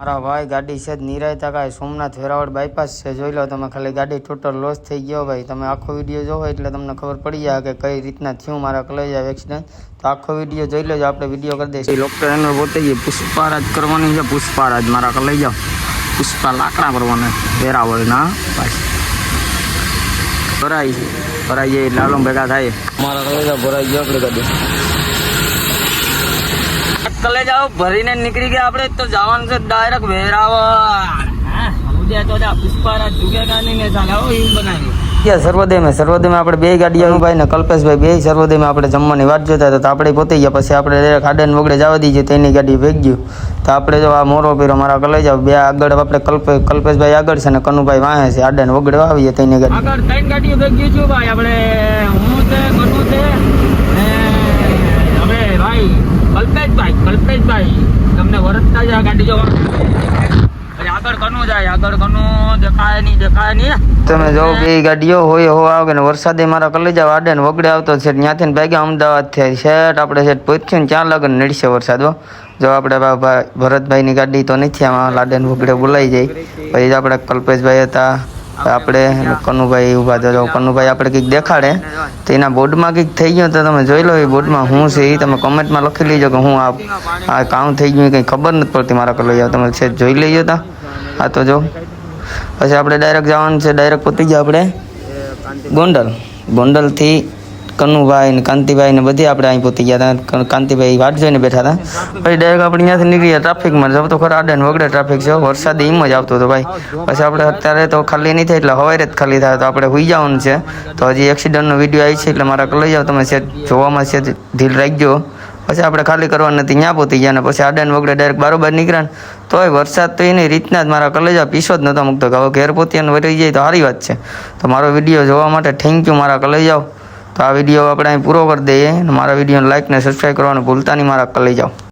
મારા ભાઈ ગાડી છે જ નિરાયતા કાંઈ સોમનાથ વેરાવળ બાયપાસ છે જોઈ લો તમે ખાલી ગાડી ટોટલ લોસ થઈ ગયો ભાઈ. તમે આખો વીડિયો જોવો એટલે તમને ખબર પડી જાય કે કઈ રીતના થયું મારા કલેજા એક્સિડન્ટ તો આખો વીડિયો જોઈ લેજો આપણે વીડિયો કરી દઈશું. ડૉક્ટર એનો પોતે ગઈ પુષ્પારાજ કરવાની છે પુષ્પારાજ મારા કલેજા. પુષ્પા લાકડા કરવાના વેરાવળના. ના ભરાય ભરાઈ જાય લાલો ભેગા થાય. મારા કલેજા ભરાઈ ગયો આપણે ગાડી. કલે જાઓ ભરીને નીકળી ગયા આપણે તો જવાનું છે ડાયરેક્ટ વેરાવળ. સર્વોદયમાં સર્વોદયમાં આપણે બે ગાડી ભાઈ ને કલ્પેશભાઈ બે સર્વોદયમાં આપણે જમવાની વાત જોતા હતા તો આપણે પોતે ગયા પછી આપણે ડાયરેક્ટ આડન વગડે જવા દઈએ તેની ગાડી ભેગ ગયું તો આપણે જો આ મોરો પીરો મારા કલે જાવ બે આગળ આપણે કલ્પે કલ્પેશભાઈ આગળ છે ને કનુભાઈ વાહે છે આડન વગડે આવીએ તેની ગાડી. આગળ ત્રણ ગાડીઓ ભેગી છું ભાઈ આપણે હું છે કનુ છે ને હવે ભાઈ કલ્પેશભાઈ કલ્પેશભાઈ તમને વરસતા ગાડી જોવા આગળ કનુ જાય આગળ કનુ દેખાય નહીં દેખાય નહીં. તમે જો બે ગાડીઓ હોય હો આવે ને વરસાદે મારા કલેજા વાડે ને વગડે આવતો છે ત્યાંથી ભાગ્યા અમદાવાદથી શેઠ આપણે શેઠ પૂછ્યું ને ક્યાં લગન નડશે વરસાદ હો. જો આપણે ભરતભાઈની ગાડી તો નથી આમાં લાડે ને વગડે બોલાઈ જાય. પછી આપણે કલ્પેશભાઈ હતા. આપણે કનુભાઈ ઊભા થયો કનુભાઈ આપણે કંઈક દેખાડે. તો એના બોર્ડમાં કંઈક થઈ ગયું તો તમે જોઈ લો એ બોર્ડમાં હું છે એ તમે કમેન્ટમાં લખી લેજો કે હું આ આ કામ થઈ ગયું કંઈ ખબર નથી પડતી મારા કલોઈ તમે છે જોઈ લઈએ તા. હા તો જો. પછી આપણે ડાયરેક્ટ જવાનું છે. ડાયરેક્ટ પહોંચી જાય આપણે. ગોંડલ. ગોંડલથી કનુભાઈ ને કાંતિભાઈ ને બધી આપણે અહીં પહોંચી ગયા હતા. કાંતિભાઈ વાટ જોઈને બેઠા હતા. પછી ડાયરેક્ટ આપણે ત્યાંથી નીકળી ગયા ટ્રાફિકમાં જવું તો ખરા આડે વગડે ટ્રાફિક છે વરસાદ એમ જ આવતો હતો ભાઈ. પછી આપણે અત્યારે તો ખાલી નહીં થાય એટલે હવારે જ ખાલી થાય. તો આપણે હોઈ જવાનું છે. તો હજી એક્સિડન્ટનો વીડિયો આવી છે એટલે મારા લઈ જાઓ. તમે છે જોવામાં છે ઢીલ રાખજો. પછી આપણે ખાલી કરવા નથી. ત્યાં પહોંચી ગયા ને પછી આડે ને વગડે ડાયરેક્ટ બારોબાર નીકળ્યા ને. તોય વરસાદ તો એની રીતના જ મારા કલેજા પીસો જ નહોતો મૂકતો. હવે ઘેર પહોંચીને વળી જાય તો સારી વાત છે. તો મારો વીડિયો જોવા માટે થેન્ક યુ મારા કલેજાઓ તો આ વીડિયો આપણે અહીં પૂરો કરી દઈએ મારા વિડીયોને લાઇક ને સબસ્ક્રાઈબ કરવાનું ભૂલતા નહીં, મારા કલેજાઓ